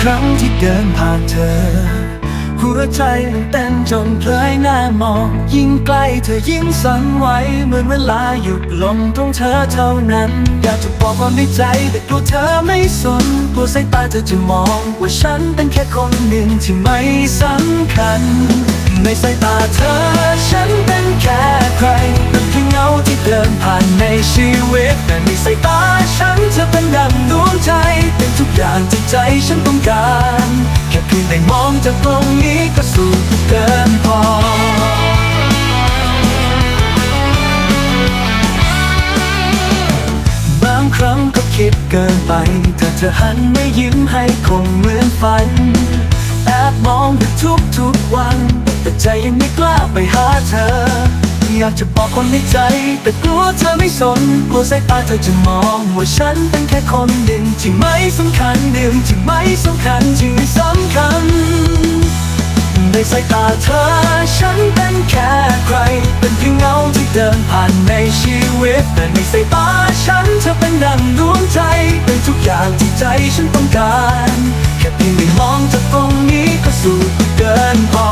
ครั้งที่เดินผ่านเธอ หัวใจมันเต้นจนเพลยหน้ามอง ยิ่งใกล้เธอยิ่งสั่นไหวเหมือนเวลาหยุดลงตรงเธอเท่านั้น อยากจะบอกความในใจแต่กลัวเธอไม่สนกลัวสายตาเธอจะมอง ว่าฉันเป็นแค่คนหนึ่งที่ไม่สำคัญ ในสายตาเธอ ฉันเป็นแค่ใครเป็นเพียงเงาที่เดินผ่านในชีวิตแต่ในสายตา เป็นทุกอย่างที่ใจฉันต้องการ แค่เพียงได้มองจากตรงนี้ก็สุขเกินพอบางครั้งก็คิดเกินไป ถ้าเธอหันไมายิ้มให้คงเหมือนฝัน แอบมองอยู่ทุกทุกวัน แต่ใจยังไม่กล้าไปหาเธอ อยากจะบอกคนในใจ แต่กลัวเธอไม่สน กลัวสายตาเธอจะมองว่าฉันเป็นแค่คนหนึ่งที่ไม่สำคัญหนึ่งที่ไม่สำคัญที่ไม่สำคัญ ในสายตาเธอ ฉันเป็นแค่ใคร เป็นเพียงเงาที่เดินผ่านในชีวิต แต่ในสายตาฉันเธอเป็นดังดวงใจ เป็นทุกอย่างที่ใจฉันต้องการ แค่เพียงได้มองจากตรงนี้ก็สุขเกินพอ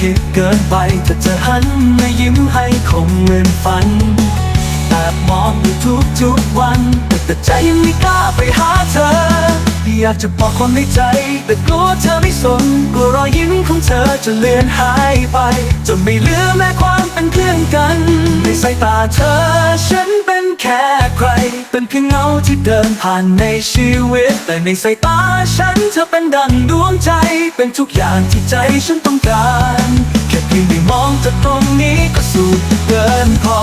คิดเกินไปถ้าเธอหันมายิ้มให้คงเหมือนฝันแอบมองอยู่ทุกทุกๆวัน แต่ใจยังไม่กล้าไปหาเธอ อยากจะบอกความในใจ แต่กลัวเธอไม่สนกลัวรอยยิ้มของเธอจะเลือนหายไป จนไม่เหลือแม้ความเป็นเพื่อนกัน ในสายตาเธอ ฉันเป็นแค่ใคร เป็นเพียงเงาที่เดินผ่านในชีวิต แต่ในสายตาฉันเธอเป็นดังดวงใจ เป็นทุกอย่างที่ใจฉันต้องการแค่เพียงได้มองจากตรงนี้ก็สุขเกินพอ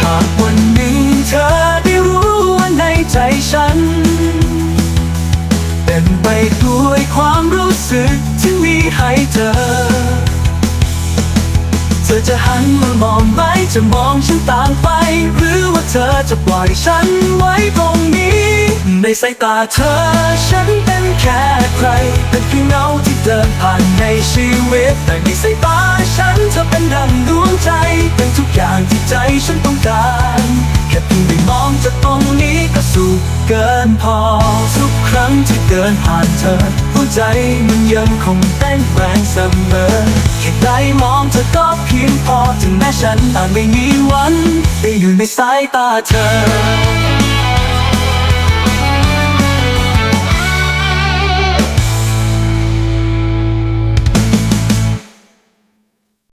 หากวันหนึ่งเธอได้รู้ว่าในใจฉันเป็นไปด้วยความรู้สึกที่มีให้เธอ ธอจะหันมามองไหมจะมองฉันต่างไป หรือว่าเธอจะปล่อยฉันไว้ตรงนี้ ในสายตาเธอ ฉันเป็นแค่ใคร เป็นเพียงเงาที่เดินผ่านในชีวิต แต่ในสายตาฉันเธอเป็นดังดวงใจ เป็นทุกอย่างที่ใจฉันต้องการแค่เพียงได้มองจากตรงนี้ก็สุขเกินพอ ทุกครั้งที่เดินผ่านเธอหัวใจมันยังคงเต้นแรงเสมอ ได้มองเธอก็เพียงพอถึงแม้ฉันอาจไม่มีวันได้อยู่ในสายตาเธอ